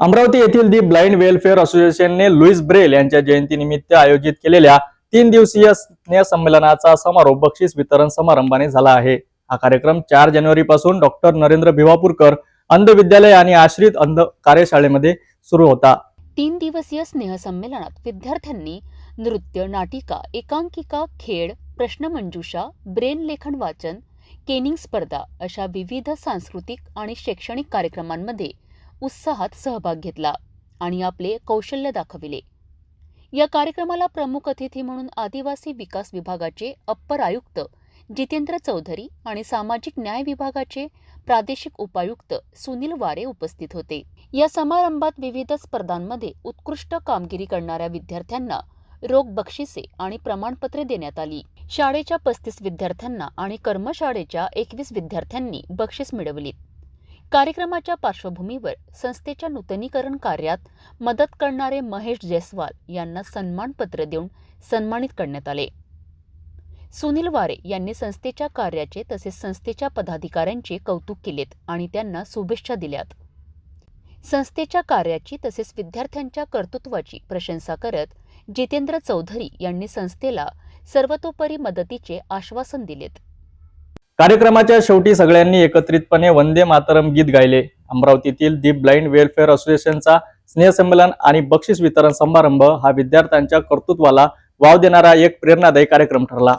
अमरावती येथील the blind welfare असोसिएशनने Louis Braille यांच्या जयंतीनिमित्त आयोजित केलेल्या तीन दिवसीय स्नेह संमेलनाचा समारोप बक्षीस वितरण समारंभाने झाला आहे. हा कार्यक्रम चार जानेवारी पासून डॉक्टर नरेंद्र भिवापूरकर अंध विद्यालय आणि आश्रित अंध कार्यशाळेमध्ये सुरू होता. तीन दिवसीय स्नेहसंमेलनात विद्यार्थ्यांनी नृत्य नाटिका एकांकिका खेळ प्रश्नमंजुषा ब्रेन लेखन वाचन केनिंग स्पर्धा अशा विविध सांस्कृतिक आणि शैक्षणिक कार्यक्रमांमध्ये उत्साहात सहभाग घेतला आणि आपले कौशल्य दाखविले. या कार्यक्रमाला प्रमुख अतिथी म्हणून आदिवासी विकास विभागाचे अप्पर आयुक्त जितेंद्र चौधरी आणि सामाजिक न्याय विभागाचे प्रादेशिक उपायुक्त सुनील वारे उपस्थित होते. या समारंभात विविध स्पर्धांमध्ये उत्कृष्ट कामगिरी करणाऱ्या विद्यार्थ्यांना रोख बक्षिसे आणि प्रमाणपत्रे देण्यात आली. शाळेच्या पस्तीस विद्यार्थ्यांना आणि कर्मशाळेच्या एकवीस विद्यार्थ्यांनी बक्षीस मिळवली कार्यक्रमाच्या पार्श्वभूमीवर संस्थेच्या नूतनीकरण कार्यात मदत करणारे महेश जयस्वाल यांना सन्मानपत्र देऊन सन्मानित करण्यात आले. सुनील वारे यांनी संस्थेच्या कार्याचे तसेच संस्थेच्या पदाधिकाऱ्यांचे कौतुक केलेत आणि त्यांना शुभेच्छा दिल्यात. संस्थेच्या कार्याची तसेच विद्यार्थ्यांच्या कर्तृत्वाची प्रशंसा करत जितेंद्र चौधरी यांनी संस्थेला सर्वतोपरी मदतीचे आश्वासन दिलेत. कार्यक्रमाच्या शेवटी सगळ्यांनी एकत्रितपणे वंदे मातरम गीत गायले. अमरावतीतील दी ब्लाइंड वेलफेअर असोसिएशनचा स्नेहसंमेलन आणि बक्षीस वितरण समारंभ हा विद्यार्थ्यांच्या कर्तृत्वाला वाव देणारा एक प्रेरणादायी कार्यक्रम ठरला.